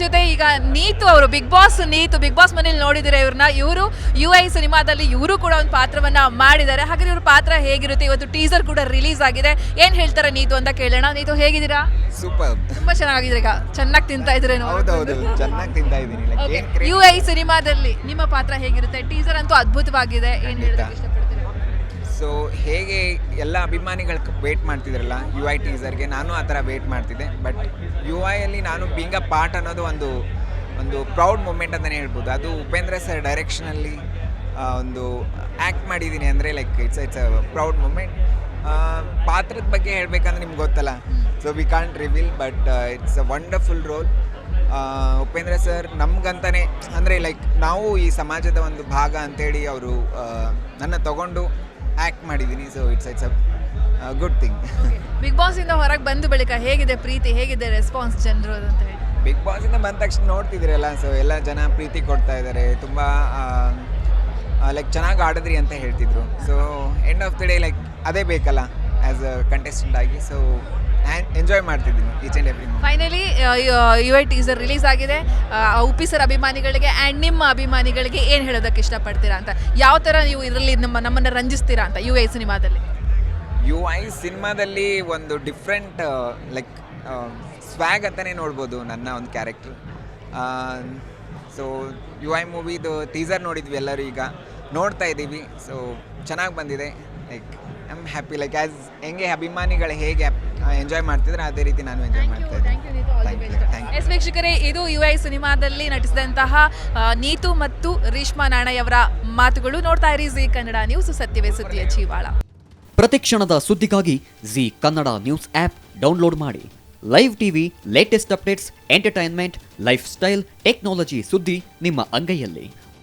ಜೊತೆ ಈಗ ನೀತು ಅವರು Bigg Boss Neethu Bigg Boss ಮನೇಲಿ ನೋಡಿದರೆ ಇವ್ರನ್ನ ಇವರು ಯು ಐ ಸಿನಿಮಾದಲ್ಲಿ ಇವರು ಕೂಡ ಒಂದು ಪಾತ್ರವನ್ನ ಮಾಡಿದ್ದಾರೆ. ಹಾಗಾದ್ರೆ ಇವ್ರ ಪಾತ್ರ ಹೇಗಿರುತ್ತೆ? ಇವತ್ತು ಟೀಸರ್ ಕೂಡ ರಿಲೀಸ್ ಆಗಿದೆ. ಏನ್ ಹೇಳ್ತಾರೆ ನೀತು ಅಂತ ಕೇಳೋಣ. ನೀತು ಹೇಗಿದ್ದೀರಾ? ಸೂಪರ್ ತುಂಬಾ ಚೆನ್ನಾಗಿದೆ ಈಗ? ಚೆನ್ನಾಗಿ ತಿಂತಾ ಇದ್ರೇನು ಹೌದೌದು. ಚೆನ್ನಾಗಿ ತಿಂತಾ ಇದ್ದೀನಿ. ಲೈಕ್ ಯು ಐ ಸಿನಿಮಾದಲ್ಲಿ ನಿಮ್ಮ ಪಾತ್ರ ಹೇಗಿರುತ್ತೆ? ಟೀಸರ್ ಅಂತೂ ಅದ್ಭುತವಾಗಿದೆ. ಏನ್ ಖಂಡಿತ. ಸೊ ಹೇಗೆ ಎಲ್ಲ ಅಭಿಮಾನಿಗಳು ವೇಟ್ ಮಾಡ್ತಿದ್ರಲ್ಲ ಯು ಐ ಟೀಸರ್ಗೆ ನಾನು ಆ ಥರ ವೇಟ್ ಮಾಡ್ತಿದ್ದೆ. ಬಟ್ ಯು ಐಯಲ್ಲಿ ನಾನು ಬೀಂಗ್ ಅ ಪಾರ್ಟ್ ಅನ್ನೋದು ಒಂದು ಒಂದು ಪ್ರೌಡ್ ಮೂಮೆಂಟ್ ಅಂತಲೇ ಹೇಳ್ಬೋದು. ಅದು ಉಪೇಂದ್ರ ಸರ್ ಡೈರೆಕ್ಷನಲ್ಲಿ ಒಂದು ಆ್ಯಕ್ಟ್ ಮಾಡಿದ್ದೀನಿ ಅಂದರೆ like it's it's a proud moment ಪಾತ್ರದ ಬಗ್ಗೆ ಹೇಳಬೇಕಂದ್ರೆ ನಿಮ್ಗೆ ಗೊತ್ತಲ್ಲ. So we can't reveal but it's a wonderful role Upendra sir ನಮ್ಗಂತಾನೆ, ಅಂದರೆ ಲೈಕ್ ನಾವು ಈ ಸಮಾಜದ ಒಂದು ಭಾಗ ಅಂತೇಳಿ ಅವರು ನನ್ನ ತಗೊಂಡು ಆ್ಯಕ್ಟ್ ಮಾಡಿದ್ದೀನಿ so it's it's a good thing Bigg Boss ಇಂದ ಹೊರಗೆ ಬಂದು ಬಳಿಕ ಹೇಗಿದೆ ಪ್ರೀತಿ ಹೇಗಿದೆ ರೆಸ್ಪಾನ್ಸ್ ಜನರು ಅಂತ ಹೇಳಿ? ಬಿಗ್ ಇಂದ ಬಂದ ತಕ್ಷಣ ನೋಡ್ತಿದ್ದೀರಲ್ಲ ಸೊ ಎಲ್ಲ ಜನ ಪ್ರೀತಿ ಕೊಡ್ತಾ ಇದ್ದಾರೆ ತುಂಬ ಲೈಕ್ ಚೆನ್ನಾಗಿ ಆಡಿದ್ರಿ ಅಂತ ಹೇಳ್ತಿದ್ರು. So end of the day like ಅದೇ ಬೇಕಲ್ಲ. ಆ್ಯಸ್ ಅ ಕಂಟೆಸ್ಟೆಂಟ್ ಆಗಿ ಸೊ ಎಂಜಾಯ್ ಮಾಡ್ತಿದ್ದೀನಿ each and every finally Yuva teaser release ಆಗಿದೆ. ಆ, ಉಪ್ಪಿ ಸರ್ ಅಭಿಮಾನಿಗಳಿಗೆ ಆ್ಯಂಡ್ ನಿಮ್ಮ ಅಭಿಮಾನಿಗಳಿಗೆ ಏನು ಹೇಳೋದಕ್ಕೆ ಇಷ್ಟಪಡ್ತೀರಾ ಅಂತ? ಯಾವ ಥರ ನೀವು ಇದರಲ್ಲಿ ನಮ್ಮ ನಮ್ಮನ್ನು ರಂಜಿಸ್ತೀರಾ ಅಂತ ಯು ಐ ಸಿನಿಮಾದಲ್ಲಿ? ಯು ಐ ಸಿನಿಮಾದಲ್ಲಿ ಒಂದು ಡಿಫ್ರೆಂಟ್ ಲೈಕ್ ಸ್ವ್ಯಾಗ್ ಅಂತಲೇ ನೋಡ್ಬೋದು ನನ್ನ ಒಂದು ಕ್ಯಾರೆಕ್ಟರ್ ಸೊ ಯು ಐ ಮೂವಿದು ಟೀಸರ್ ನೋಡಿದ್ವಿ ಎಲ್ಲರೂ ಈಗ. ನೋಡ್ತಾ ಇದ್ದೀವಿ ಸೊ ಚೆನ್ನಾಗಿ ಬಂದಿದೆ like I am happy like as ಹೆಂಗೆ ಅಭಿಮಾನಿಗಳು ಹೇಗೆ ಎಂಜಾಯ್ ಮಾಡ್ತಿದ್ರೆ ಅದೇ ರೀತಿ ನಾನು ಎಂಜಾಯ್ ಮಾಡ್ತಾ thank you thank you yes ವೀಕ್ಷಕರೇ ಇದು ಯು ಐ ಸಿನಿಮಾದಲ್ಲಿ ನಟಿಸಿದಂತಹ ನೀತು ಮತ್ತು ರೀಶ್ಮಾ ನಾಣಯ್ ಅವರ ಮಾತುಗಳು ನೋಡ್ತಾ ಇರಿ ಜಿ ಕನ್ನಡ ನ್ಯೂಸ್ ಸತ್ಯವೇ ಸುದ್ದಿಯ ಜೀವಾಳ ಪ್ರತಿಕ್ಷಣದ ಸುದ್ದಿಗಾಗಿ Zee Kannada news app download ಮಾಡಿ. Live TV latest updates entertainment lifestyle technology ಸುದ್ದಿ ನಿಮ್ಮ ಅಂಗೈಯಲ್ಲಿ.